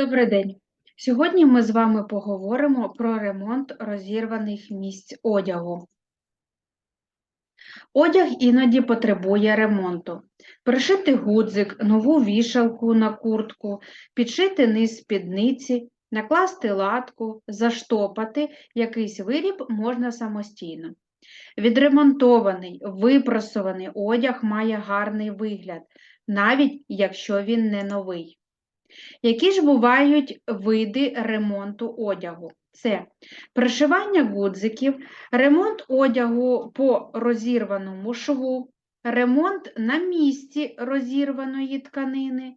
Добрий день. Сьогодні ми з вами поговоримо про ремонт розірваних місць одягу. Одяг іноді потребує ремонту. Пришити гудзик, нову вішалку на куртку, підшити низ спідниці, накласти латку, заштопати якийсь виріб можна самостійно. Відремонтований, випрасований одяг має гарний вигляд, навіть якщо він не новий. Які ж бувають види ремонту одягу? Це пришивання гудзиків, ремонт одягу по розірваному шву, ремонт на місці розірваної тканини,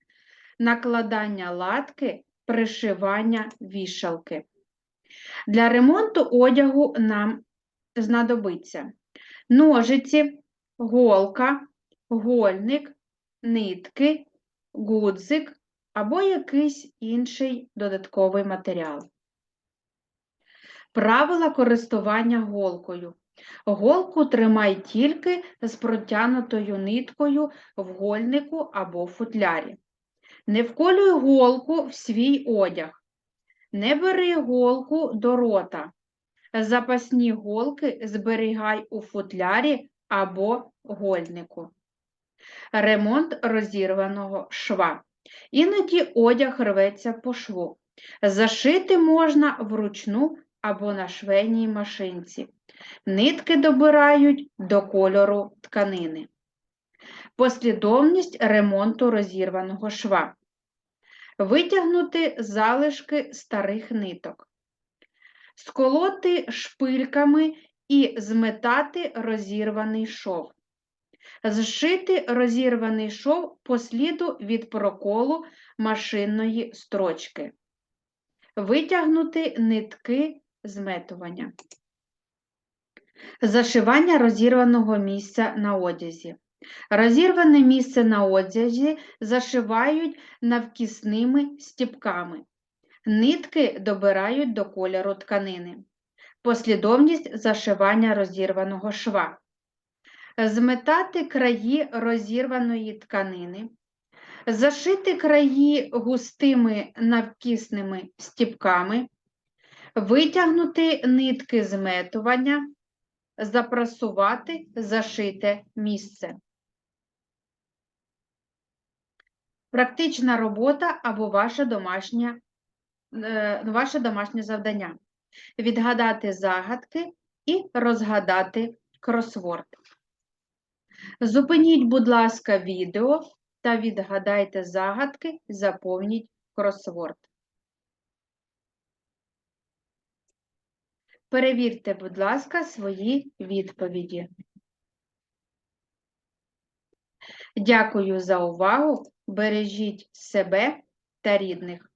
накладання латки, пришивання вішалки. Для ремонту одягу нам знадобиться ножиці, голка, гольник, нитки, гудзик, або якийсь інший додатковий матеріал. Правила користування голкою. Голку тримай тільки з протягнутою ниткою в гольнику або футлярі. Не вколюй голку в свій одяг. Не бери голку до рота. Запасні голки зберігай у футлярі або гольнику. Ремонт розірваного шва. Іноді одяг рветься по шву. Зашити можна вручну або на швейній машинці. Нитки добирають до кольору тканини. Послідовність ремонту розірваного шва. Витягнути залишки старих ниток. Сколоти шпильками і зметати розірваний шов. Зшити розірваний шов по сліду від проколу машинної строчки. Витягнути нитки зметування. Зашивання розірваного місця на одязі. Розірване місце на одязі зашивають навкісними стіпками. Нитки добирають до кольору тканини. Послідовність зашивання розірваного шва зметати краї розірваної тканини, зашити краї густими навкісними стіпками, витягнути нитки зметування, запрасувати зашите місце. Практична робота або ваше домашнє, е, ваше домашнє завдання. Відгадати загадки і розгадати кросворд. Зупиніть, будь ласка, відео та відгадайте загадки, заповніть кросворд. Перевірте, будь ласка, свої відповіді. Дякую за увагу. Бережіть себе та рідних.